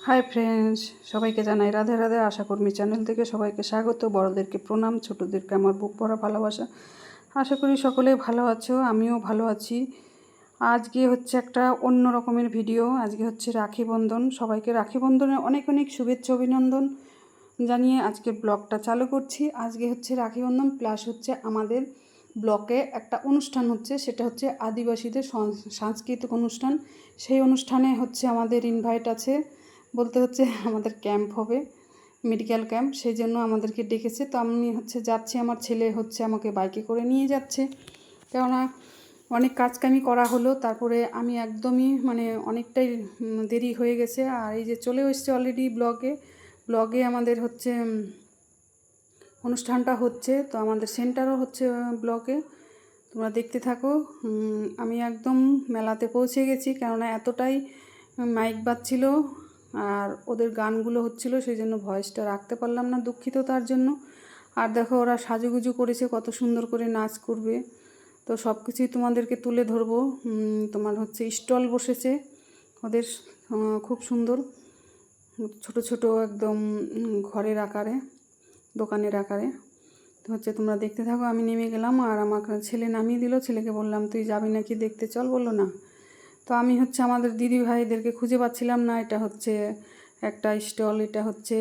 Hi friends, সবাইকে জানাই রাধে রাধে। আশা কর্মী চ্যানেল থেকে সবাইকে স্বাগত। বড়দেরকে প্রণাম, ছোটোদেরকে আমার বুক ভরা ভালোবাসা। আশা করি সকলেই ভালো আছো, আমিও ভালো আছি। আজকে হচ্ছে একটা অন্য রকমের ভিডিও। আজকে হচ্ছে রাখি বন্ধন। সবাইকে রাখি বন্ধনে অনেক অনেক শুভেচ্ছা, অভিনন্দন জানিয়ে আজকে ব্লগটা চালু করছি। আজকে হচ্ছে রাখি বন্ধন, প্লাস হচ্ছে আমাদের ব্লকে একটা অনুষ্ঠান হচ্ছে। সেটা হচ্ছে আদিবাসীদের সাংস্কৃতিক অনুষ্ঠান। সেই অনুষ্ঠানে হচ্ছে আমাদের ইনভাইট আছে বলতে হচ্ছে আমাদের ক্যাম্প হবে, মেডিকেল ক্যাম্প, সেই জন্য আমাদেরকে ডেকেছে। তো আমি হচ্ছে যাচ্ছি, আমার ছেলে হচ্ছে আমাকে বাইকে করে নিয়ে যাচ্ছে। কেননা অনেক কাজকামি করা হলো, তারপরে আমি একদমই মানে অনেকটাই দেরি হয়ে গেছে। আর এই যে চলেও এসছে অলরেডি ব্লগে ব্লগে আমাদের হচ্ছে অনুষ্ঠানটা হচ্ছে, তো আমাদের সেন্টারও হচ্ছে ব্লকে তোমরা দেখতে থাকো। আমি একদম মেলাতে পৌঁছে গেছি, কেননা এতটাই মাইক বাজছিল। আর ওদের গানগুলো হচ্ছিল, সেই জন্য ভয়েসটা রাখতে পারলাম না দুঃখিত তার জন্য। আর দেখো ওরা সাজুগুজু করেছে, কত সুন্দর করে নাচ করবে। তো সব কিছুই তোমাদেরকে তুলে ধরবো। তোমার হচ্ছে স্টল বসেছে ওদের খুব সুন্দর। ছোট ছোট একদম ঘরের আকারে, দোকানের আকারে। তো হচ্ছে তোমরা দেখতে থাকো, আমি নেমে গেলাম আর আমার ছেলে নামিয়ে দিল। ছেলেকে বললাম, তুই যাবি নাকি দেখতে? চল বলল, না। তো আমি হচ্ছে আমাদের দিদি ভাইদেরকে খুঁজে পাচ্ছিলাম না, এটা হচ্ছে একটা স্টল, এটা হচ্ছে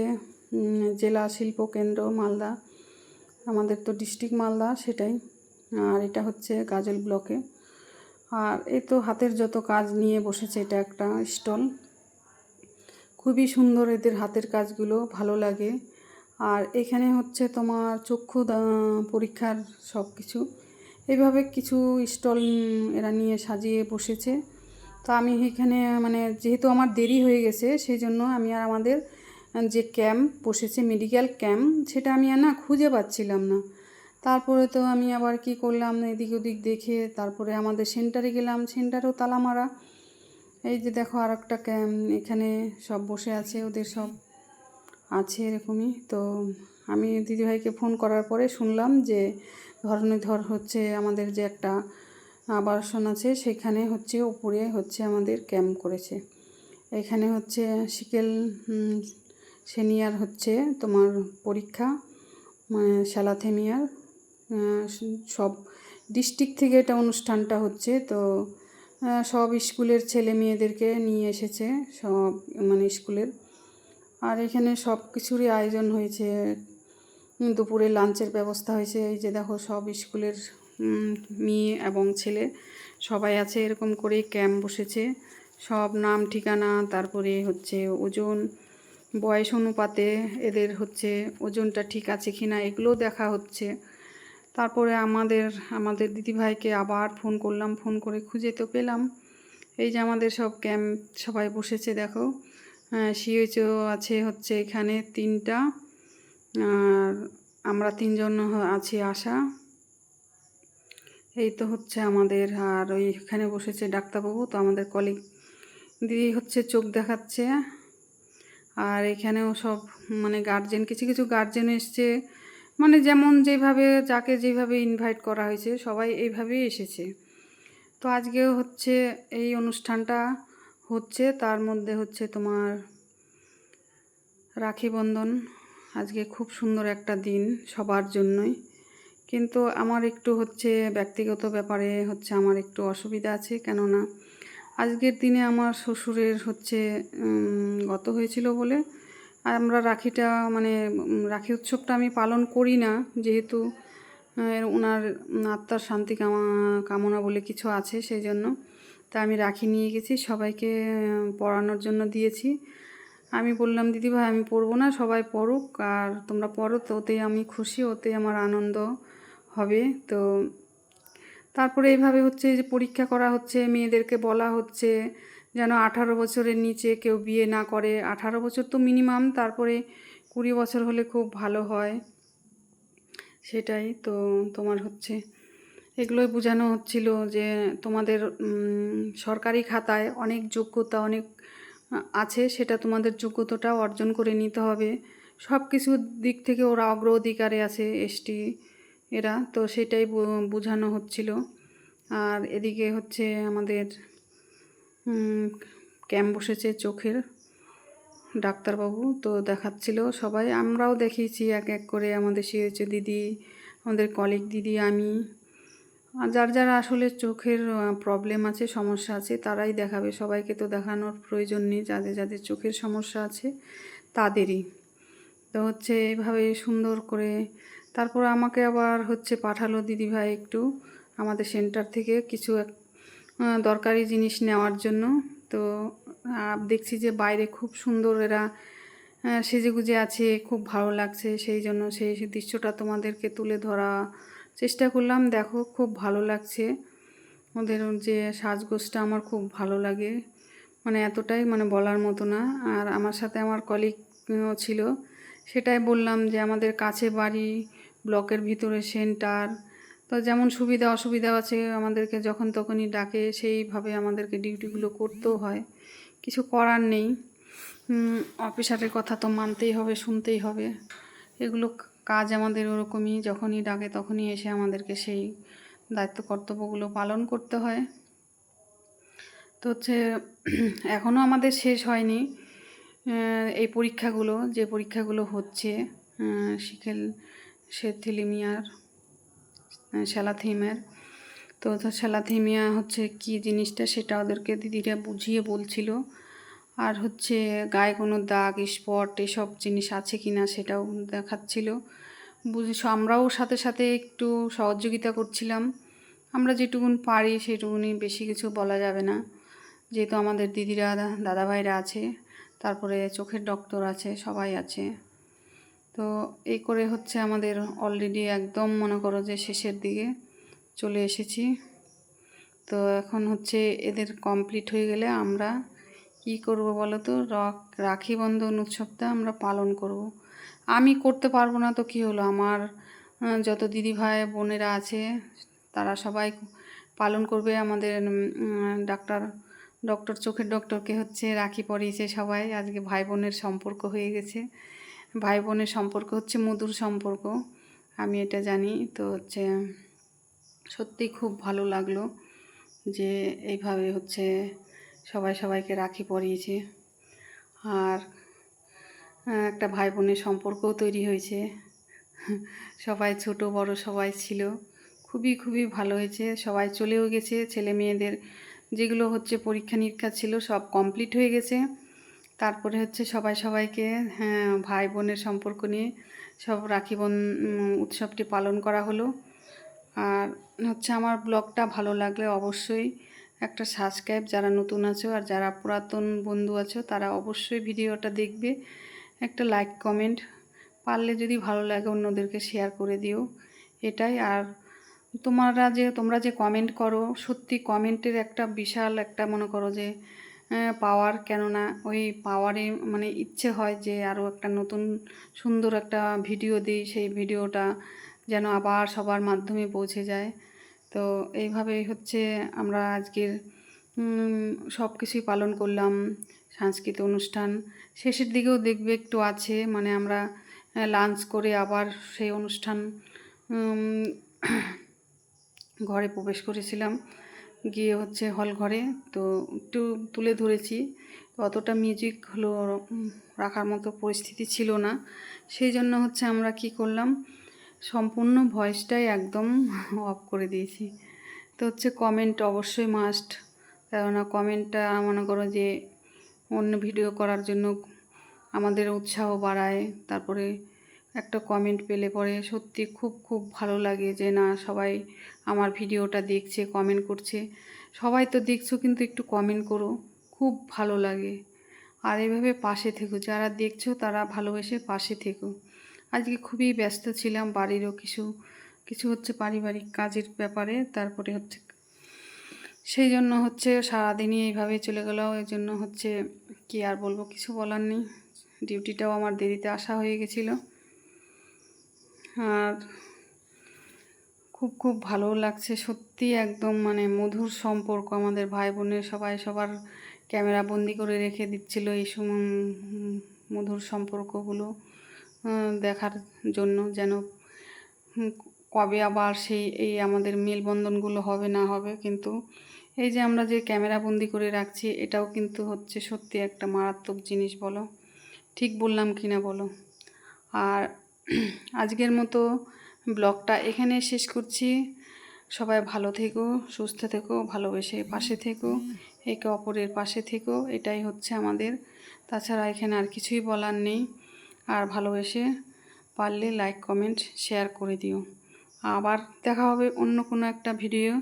জেলা শিল্প কেন্দ্র মালদা। আমাদের তো ডিস্ট্রিক্ট মালদা সেটাই, আর এটা হচ্ছে গাজল ব্লকে। আর এই তো হাতের যত কাজ নিয়ে বসেছে, এটা একটা স্টল। খুবই সুন্দর এদের হাতের কাজগুলো, ভালো লাগে। আর এখানে হচ্ছে তোমার চক্ষু পরীক্ষার সব কিছু এইভাবে কিছু স্টল এরা নিয়ে সাজিয়ে বসেছে। তো আমি এখানে মানে যেহেতু আমার দেরি হয়ে গেছে সেই জন্য আমি আর আমাদের যে ক্যাম্প বসেছে, মেডিকেল ক্যাম্প, সেটা আমি আর না খুঁজে পাচ্ছিলাম না। তারপরে তো আমি আবার কি করলাম, এদিক ওদিক দেখে তারপরে আমাদের সেন্টারে গেলাম, সেন্টারেও তালা মারা। এই যে দেখো আর একটা ক্যাম্প, এখানে সব বসে আছে, ওদের সব আছে এরকমই। তো আমি দিদিভাইকে ফোন করার পরে শুনলাম যে ধরণীধর হচ্ছে আমাদের যে একটা আবাসন আছে সেখানে হচ্ছে উপরে হচ্ছে আমাদের ক্যাম্প করেছে। এখানে হচ্ছে সিকেল সিনিয়র হচ্ছে তোমার পরীক্ষা মানে স্যালাথেমিয়ার সব ডিস্ট্রিক্ট থেকে এটা অনুষ্ঠানটা হচ্ছে। তো সব স্কুলের ছেলে মেয়েদেরকে নিয়ে এসেছে, সব মানে স্কুলের। আর এখানে সব কিছুরই আয়োজন হয়েছে। দুপুরে লাঞ্চের ব্যবস্থা হয়েছে। এই যে দেখো সব স্কুলের মেয়ে এবং ছেলে। সবাই আছে এরকম করেই ক্যাম্প বসেছে। সব নাম, ঠিকানা, তারপরে হচ্ছে ওজন, বয়স অনুপাতে এদের হচ্ছে ওজনটা ঠিক আছে কি না এগুলোও দেখা হচ্ছে। তারপরে আমাদের আমাদের দিদিভাইকে আবার ফোন করলাম, ফোন করে খুঁজে তো পেলাম। এই যে আমাদের সব ক্যাম্প সবাই বসেছে, দেখো। সিএইচও আছে হচ্ছে এখানে তিনটা। আর আমরা তিনজন আছি, আশা। এই তো হচ্ছে আমাদের, আর ওইখানে বসেছে ডাক্তারবাবু, তো আমাদের কলিগ দিদি হচ্ছে চোখ দেখাচ্ছে। আর এখানেও সব মানে গার্জেন কিছু কিছু গার্জেন এসছে। মানে যেমন যেভাবে, যাকে যেভাবে ইনভাইট করা হয়েছে, সবাই এইভাবেই এসেছে। তো আজকেও হচ্ছে এই অনুষ্ঠানটা হচ্ছে, তার মধ্যে হচ্ছে তোমার রাখি বন্ধন। আজকে খুব সুন্দর একটা দিন সবার জন্যই। কিন্তু আমার একটু হচ্ছে ব্যক্তিগত ব্যাপারে হচ্ছে আমার একটু অসুবিধা আছে, কেননা আজকের দিনে আমার শ্বশুরের হচ্ছে গত হয়েছিল বলে আর আমরা রাখিটা মানে রাখি উৎসবটা আমি পালন করি না, যেহেতু ওনার আত্মার শান্তি কামা, কামনা বলে কিছু আছে সেই জন্য তা আমি রাখি নিয়ে গেছি, সবাইকে পড়ানোর জন্য দিয়েছি। আমি বললাম, দিদি ভাই, আমি পরবো না, সবাই পড়ুক, আর তোমরা পড়ো, তো ওতেই আমি খুশি, ওতেই আমার আনন্দ হবে। তো তারপরে এইভাবে হচ্ছে যে পরীক্ষা করা হচ্ছে, মেয়েদেরকে বলা হচ্ছে যেন আঠারো বছরের নিচে কেউ বিয়ে না করে। আঠারো বছর তো মিনিমাম তারপরে কুড়ি বছর হলে খুব ভালো হয়। সেটাই তো তোমার হচ্ছে। এগুলোই বোঝানো হচ্ছিল যে তোমাদের সরকারি খাতায় অনেক যোগ্যতা অনেক আছে, সেটা তোমাদের যোগ্যতাটা অর্জন করে নিতে হবে। সব কিছুর দিক থেকে ওরা অগ্রাধিকারে আছে, এসটি। এরা। তো সেটাই বোঝানো হচ্ছিল। আর এদিকে হচ্ছে আমাদের ক্যাম্প বসেছে চোখের ডাক্তারবাবু। তো দেখাচ্ছিল সবাই। আমরাও দেখিয়েছি এক এক করে আমাদের সিএইচও দিদি, আমাদের কলিগ দিদি, আমি। আর যার যার আসলে চোখের প্রবলেম আছে, সমস্যা আছে, তারাই দেখাবে। সবাইকে তো দেখানোর প্রয়োজন নেই। যাদের যাদের চোখের সমস্যা আছে, তাদেরই। তো হচ্ছে এইভাবে সুন্দর করে তারপর আমাকে আবার হচ্ছে পাঠালো দিদিভাই একটু আমাদের সেন্টার থেকে কিছু এক দরকারি জিনিস নেওয়ার জন্য। তো দেখছি যে বাইরে খুব সুন্দর এরা সেজেগুজে আছে, খুব ভালো লাগছে। সেই জন্য সেই দৃশ্যটা তোমাদেরকে তুলে ধরা চেষ্টা করলাম। দেখো, খুব ভালো লাগছে। ওদের যে সাজগোজটা আমার খুব ভালো লাগে। মানে এতটাই মানে বলার মতো না। আর আমার সাথে আমার কলিগ ছিল। সেটাই বললাম যে আমাদের কাছে বাড়ি, ব্লকের ভিতরে সেন্টার। তো যেমন সুবিধা অসুবিধা আছে আমাদেরকে যখন তখনই ডাকে, সেইভাবে আমাদেরকে ডিউটিগুলো করতেও হয়। কিছু করার নেই। অফিসারের কথা তো মানতেই হবে, শুনতেই হবে। এগুলো কাজ আমাদের ওরকমই, যখনই ডাকে তখনই এসে আমাদেরকে সেই দায়িত্ব কর্তব্যগুলো পালন করতে হয়। তো হচ্ছে, এখনও আমাদের শেষ হয়নি। এই পরীক্ষাগুলো, যে পরীক্ষাগুলো হচ্ছে শিখেল সেথিলিমিয়ার স্যালাথিমের। তো স্যালাথিমিয়া হচ্ছে কি জিনিসটা সেটা ওদেরকে দিদিরা বুঝিয়ে বলছিল। আর হচ্ছে গায়ে কোনো দাগ, স্পট এসব জিনিস আছে কি না সেটাও দেখাচ্ছিল। বুঝে আমরাও সাথে সাথে একটু সহযোগিতা করছিলাম। আমরা যেটুকুন পারি সেটুকুনি বেশি কিছু বলা যাবে না। যেহেতু আমাদের দিদিরা দাদাভাইরা আছে তারপরে চোখের ডক্টর আছে, সবাই আছে। তো এই করে হচ্ছে আমাদের অলরেডি একদম মনে করো যে শেষের দিকে চলে এসেছি। তো এখন হচ্ছে এদের কমপ্লিট হয়ে গেলে আমরা কি করব বলো তো? রাখি বন্ধন উৎসবটা আমরা পালন করব। আমি করতে পারব না তো কী হলো? আমার যত দিদি ভাই বোনেরা আছে, তারা সবাই পালন করবে আমাদের ডাক্তার ডক্টর চোখের ডক্টরকে হচ্ছে রাখি পরিয়েছে সবাই। আজকে ভাই বোনের সম্পর্ক হয়ে গেছে। ভাই বোনের সম্পর্ক হচ্ছে মধুর সম্পর্ক, আমি এটা জানি। তো হচ্ছে সত্যি খুব ভালো লাগল যে এইভাবে হচ্ছে সবাই সবাইকে রাখি পরিয়েছে। আর একটা ভাই বোনের সম্পর্কও তৈরি হয়েছে। সবাই ছোট, বড় সবাই ছিল। খুবই খুবই ভালো হয়েছে। সবাই চলেও গেছে। ছেলে মেয়েদের যেগুলো হচ্ছে পরীক্ষা নিরীক্ষা ছিল সব কমপ্লিট হয়ে গেছে। তারপরে হচ্ছে সবাই সবাইকে হ্যাঁ ভাই বোনের সম্পর্ক নিয়ে সব রাখি বন উৎসবটি পালন করা হলো। আর হচ্ছে আমার ব্লগটা ভালো লাগলে অবশ্যই একটা সাবস্ক্রাইব যারা নতুন আছো আর যারা পুরাতন বন্ধু আছো, তারা অবশ্যই ভিডিওটা দেখবে। একটা লাইক কমেন্ট পারলে যদি ভালো লাগে অন্যদেরকে শেয়ার করে দিও। এটাই আর তোমরা যে তোমরা যে কমেন্ট করো, সত্যি কমেন্টের একটা বিশাল একটা মনে করো যে পাওয়ার কেননা ওই পাওয়ারে মানে ইচ্ছে হয় যে আরও একটা নতুন সুন্দর একটা ভিডিও দিই, সেই ভিডিওটা যেন আবার সবার মাধ্যমে পৌঁছে যায়। তো এইভাবেই হচ্ছে আমরা আজকের সব কিছুই পালন করলাম, সাংস্কৃতিক অনুষ্ঠান। শেষের দিকেও দেখবে একটু আছে মানে আমরা লাঞ্চ করে আবার সেই অনুষ্ঠান ঘরে প্রবেশ করেছিলাম। গিয়ে হচ্ছে হল ঘরে তো একটু তুলে ধরেছি। অতটা মিউজিক হলো রাখার মতো পরিস্থিতি ছিল না। সেই জন্য হচ্ছে আমরা কি করলাম, সম্পূর্ণ ভয়েসটাই একদম অফ করে দিয়েছি। তো হচ্ছে কমেন্ট অবশ্যই মাস্ট কেননা কমেন্টটা মনে করো যে অন্য ভিডিও করার জন্য আমাদের উৎসাহ বাড়ায়, তারপরে একটা কমেন্ট পেলে পরে সত্যি খুব খুব ভালো লাগে যে না, সবাই আমার ভিডিওটা দেখছে কমেন্ট করছে। সবাই তো দেখছ কিন্তু একটু কমেন্ট করো, খুব ভালো লাগে। আর এভাবে পাশে থেকো, যারা দেখছ তারা ভালোবেসে পাশে থেকো। আজকে খুবই ব্যস্ত ছিলাম, বাড়িরও কিছু কিছু হচ্ছে পারিবারিক কাজের ব্যাপারে, তারপরে হচ্ছে সেই জন্য হচ্ছে সারাদিনই এইভাবে চলে গেল, এই জন্য হচ্ছে কি আর বলব, কিছু বলার নেই। ডিউটিটাও আমার দেরিতে আসা হয়ে গেছিল। আর খুব খুব ভালো লাগছে। সত্যি একদম মানে মধুর সম্পর্ক আমাদের ভাই বোনের সবাই সবার ক্যামেরা বন্দি করে রেখে দিচ্ছিল এই সময় মধুর সম্পর্কগুলো দেখার জন্য যেন কবে আবার সেই, এই আমাদের মেলবন্ধনগুলো হবে না হবে। কিন্তু এই যে আমরা যে ক্যামেরা বন্দি করে রাখছি, এটাও কিন্তু হচ্ছে সত্যি একটা মারাত্মক জিনিস বলো। ঠিক বললাম কি না বলো? আর আজকের মতো ব্লগটা এখানে শেষ করছি। সবাই ভালো থেকো, সুস্থ থেকো, ভালোবেসে পাশে থেকো, একে অপরের পাশে থেকো, এটাই হচ্ছে আমাদের। তাছাড়া এখানে আর কিছুই বলার নেই। আর ভালোবেসে পারলে লাইক কমেন্ট শেয়ার করে দিও। আবার দেখা হবে অন্য কোনো একটা ভিডিও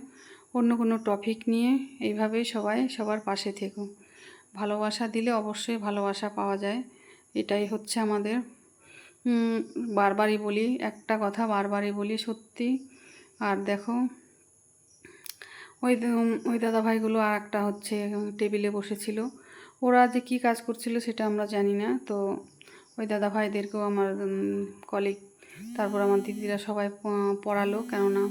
অন্য কোনো টপিক নিয়ে। এইভাবেই সবাই সবার পাশে থেকো। ভালোবাসা দিলে অবশ্যই ভালোবাসা পাওয়া যায়। এটাই হচ্ছে আমাদের বারবারই বলি, একটা কথা বারবারই বলি সত্যি। আর দেখো, ওই ওই দাদা ভাইগুলো আর একটা হচ্ছে টেবিলে বসেছিল। ওরা যে কি কাজ করছিল সেটা আমরা জানি না। তো ওই দাদা ভাইদেরকেও আমার কলিগ তারপর আমার দিদিরা সবাই পড়ালো। কেননা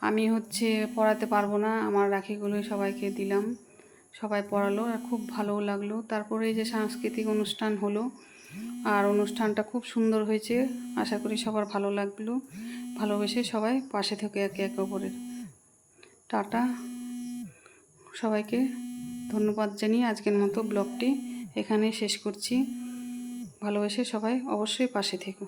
আমি হচ্ছে পড়াতে পারব না, আমার রাখিগুলো সবাইকে দিলাম। সবাই পড়ালো, আর খুব ভালোও লাগল। তারপরে এই যে সাংস্কৃতিক অনুষ্ঠান হলো আর অনুষ্ঠানটা খুব সুন্দর হয়েছে। আশা করি সবার ভালো লাগল। ভালোবেসে সবাই পাশে থেকে একে একে অপরের। টাটা। সবাইকে ধন্যবাদ জানিয়ে আজকের মতো ব্লগটি এখানে শেষ করছি। ভালোবেসে সবাই অবশ্যই পাশে থেকো।